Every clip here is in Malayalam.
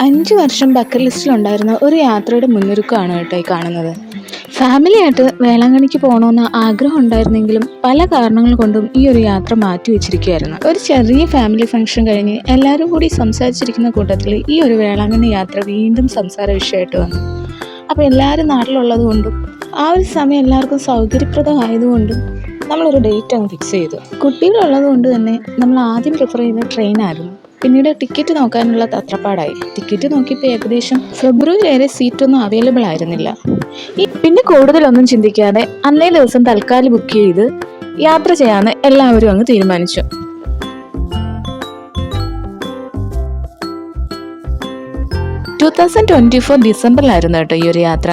അഞ്ച് വർഷം ബക്കറ്റ് ലിസ്റ്റിലുണ്ടായിരുന്ന ഒരു യാത്രയുടെ മുന്നൊരുക്കമാണ് കേട്ടോ ഈ കാണുന്നത്. ഫാമിലിയായിട്ട് വേളാങ്കണ്ണിക്ക് പോകണമെന്ന് ആഗ്രഹം ഉണ്ടായിരുന്നെങ്കിലും പല കാരണങ്ങൾ കൊണ്ടും ഈ ഒരു യാത്ര മാറ്റി വെച്ചിരിക്കുകയായിരുന്നു. ഒരു ചെറിയ ഫാമിലി ഫംഗ്ഷൻ കഴിഞ്ഞ് എല്ലാവരും കൂടി സംസാരിച്ചിരിക്കുന്ന കൂട്ടത്തിൽ ഈ ഒരു വേളാങ്കണ്ണി യാത്ര വീണ്ടും സംസാര വിഷയമായിട്ട് വന്നു. അപ്പോൾ എല്ലാവരും നാട്ടിലുള്ളത് കൊണ്ടും ആ ഒരു സമയം എല്ലാവർക്കും സൗകര്യപ്രദമായതുകൊണ്ടും നമ്മളൊരു ഡേറ്റ് അങ്ങ് ഫിക്സ് ചെയ്തു. കുട്ടികളുള്ളത് കൊണ്ട് തന്നെ നമ്മൾ ആദ്യം പ്രിഫർ ചെയ്യുന്ന ട്രെയിനായിരുന്നു പിന്നീട് ടിക്കറ്റ് നോക്കാനുള്ള തത്രപ്പാടായി. ടിക്കറ്റ് നോക്കിയപ്പോൾ ഏകദേശം ഫെബ്രുവരി വരെ സീറ്റൊന്നും അവൈലബിൾ ആയിരുന്നില്ല. പിന്നെ കൂടുതലൊന്നും ചിന്തിക്കാതെ അന്നേ ദിവസം തൽക്കാലം ബുക്ക് ചെയ്ത് യാത്ര ചെയ്യാമെന്ന് എല്ലാവരും അങ്ങ് തീരുമാനിച്ചു. ടു തൗസൻഡ് ട്വന്റി ഫോർ ഡിസംബറിലായിരുന്നു കേട്ടോ ഈ ഒരു യാത്ര.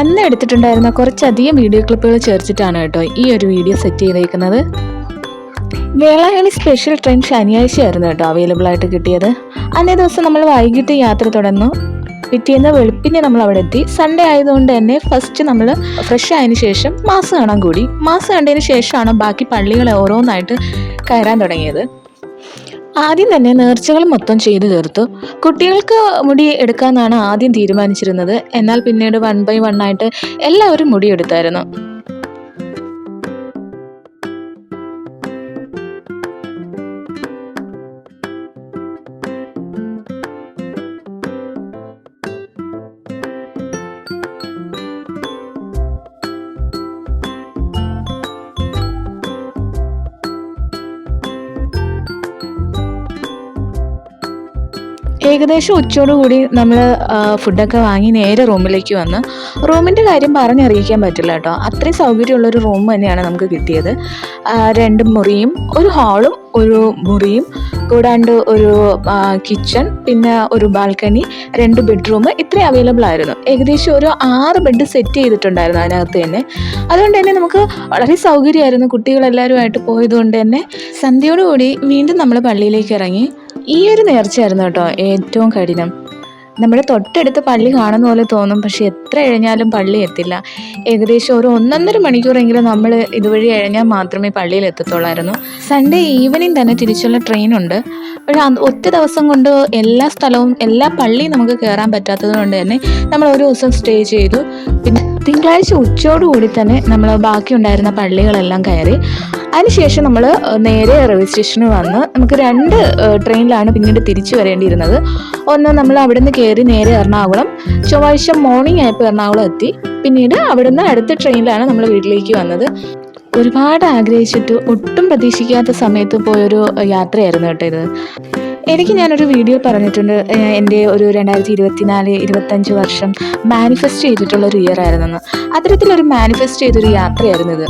അന്ന് എടുത്തിട്ടുണ്ടായിരുന്ന കുറച്ചധികം വീഡിയോ ക്ലിപ്പുകൾ ചേർച്ചിട്ടാണ് കേട്ടോ ഈ ഒരു വീഡിയോ സെറ്റ് ചെയ്തേക്കുന്നത്. വേളാങ്കണ്ണി സ്പെഷ്യൽ ട്രെയിൻ ശനിയാഴ്ചയായിരുന്നു കേട്ടോ അവൈലബിൾ ആയിട്ട് കിട്ടിയത്. അന്നേ ദിവസം നമ്മൾ വൈകിട്ട് യാത്ര തുടർന്നു. പിറ്റേന്ന് വെളുപ്പിനെ നമ്മൾ അവിടെ എത്തി. സൺഡേ ആയതുകൊണ്ട് തന്നെ ഫസ്റ്റ് നമ്മൾ ഫ്രഷ് ആയതിനു ശേഷം മാസ് കാണാൻ കൂടി. മാസ് കണ്ടതിന് ശേഷമാണ് ബാക്കി പള്ളികളെ ഓരോന്നായിട്ട് കയറാൻ തുടങ്ങിയത്. ആദ്യം തന്നെ നേർച്ചകൾ മൊത്തം ചെയ്തു തീർത്തു. കുട്ടികൾക്ക് മുടി എടുക്കാമെന്നാണ് ആദ്യം തീരുമാനിച്ചിരുന്നത്. എന്നാൽ പിന്നീട് വൺ ബൈ വൺ ആയിട്ട് എല്ലാവരും മുടി എടുത്തായിരുന്നു. ഏകദേശം ഉച്ചയോടുകൂടി നമ്മൾ ഫുഡൊക്കെ വാങ്ങി നേരെ റൂമിലേക്ക് വന്ന്. റൂമിന്റെ കാര്യം പറഞ്ഞറിയിക്കാൻ പറ്റില്ല കേട്ടോ. അത്രയും സൗകര്യമുള്ളൊരു റൂം തന്നെയാണ് നമുക്ക് കിട്ടിയത്. രണ്ട് മുറിയും ഒരു ഹാളും ഒരു മുറിയും കൂടാണ്ട് ഒരു കിച്ചൺ പിന്നെ ഒരു ബാൽക്കണി രണ്ട് ബെഡ്റൂം ഇത്രയും അവൈലബിൾ ആയിരുന്നു. ഏകദേശം ഒരു ആറ് ബെഡ് സെറ്റ് ചെയ്തിട്ടുണ്ടായിരുന്നു അതിനകത്ത് തന്നെ. അതുകൊണ്ട് തന്നെ നമുക്ക് വളരെ സൗകര്യമായിരുന്നു കുട്ടികളെല്ലാവരുമായിട്ട് പോയതുകൊണ്ട് തന്നെ. സന്ധ്യയോടുകൂടി വീണ്ടും നമ്മൾ പള്ളിയിലേക്ക് ഇറങ്ങി. ഈ ഒരു നേർച്ചയായിരുന്നു കേട്ടോ ഏറ്റവും കഠിനം. നമ്മുടെ തൊട്ടടുത്ത് പള്ളി കാണുന്ന പോലെ തോന്നും പക്ഷെ എത്ര എഴഞ്ഞാലും പള്ളി എത്തില്ല. ഏകദേശം ഒരു ഒന്നൊന്നര മണിക്കൂറെങ്കിലും നമ്മൾ ഇതുവഴി എഴഞ്ഞാൽ മാത്രമേ പള്ളിയിൽ എത്തത്തുള്ളായിരുന്നു. സൺഡേ ഈവനിങ് തന്നെ തിരിച്ചുള്ള ട്രെയിനുണ്ട് പക്ഷേ ഒറ്റ ദിവസം കൊണ്ട് എല്ലാ സ്ഥലവും എല്ലാ പള്ളിയും നമുക്ക് കയറാൻ പറ്റാത്തത് കൊണ്ട് തന്നെ നമ്മൾ ഒരു ദിവസം സ്റ്റേ ചെയ്തു. പിന്നെ തിങ്കളാഴ്ച ഉച്ചയോടുകൂടി തന്നെ നമ്മൾ ബാക്കിയുണ്ടായിരുന്ന പള്ളികളെല്ലാം കയറി. അതിനുശേഷം നമ്മൾ നേരെ റെയിൽവേ സ്റ്റേഷനിൽ വന്ന് നമുക്ക് രണ്ട് ട്രെയിനിലാണ് പിന്നീട് തിരിച്ചു വരേണ്ടിയിരുന്നത്. ഒന്ന് നമ്മൾ അവിടുന്ന് കയറി നേരെ എറണാകുളം ചൊവ്വാഴ്ച മോർണിംഗ് ആയപ്പോൾ എറണാകുളം എത്തി. പിന്നീട് അവിടുന്ന് അടുത്ത ട്രെയിനിലാണ് നമ്മൾ വീട്ടിലേക്ക് വന്നത്. ഒരുപാട് ആഗ്രഹിച്ചിട്ട് ഒട്ടും പ്രതീക്ഷിക്കാത്ത സമയത്ത് പോയൊരു യാത്രയായിരുന്നു കേട്ടോ ഇത്. എനിക്ക് ഞാനൊരു വീഡിയോ പറഞ്ഞിട്ടുണ്ട് എന്റെ ഒരു രണ്ടായിരത്തി ഇരുപത്തിനാല് ഇരുപത്തഞ്ച് വർഷം മാനിഫെസ്റ്റ് ചെയ്തിട്ടുള്ള ഒരു ഇയർ ആയിരുന്നെന്ന് അത്തരത്തിലൊരു മാനിഫെസ്റ്റ് ചെയ്തൊരു യാത്രയായിരുന്നു ഇത്.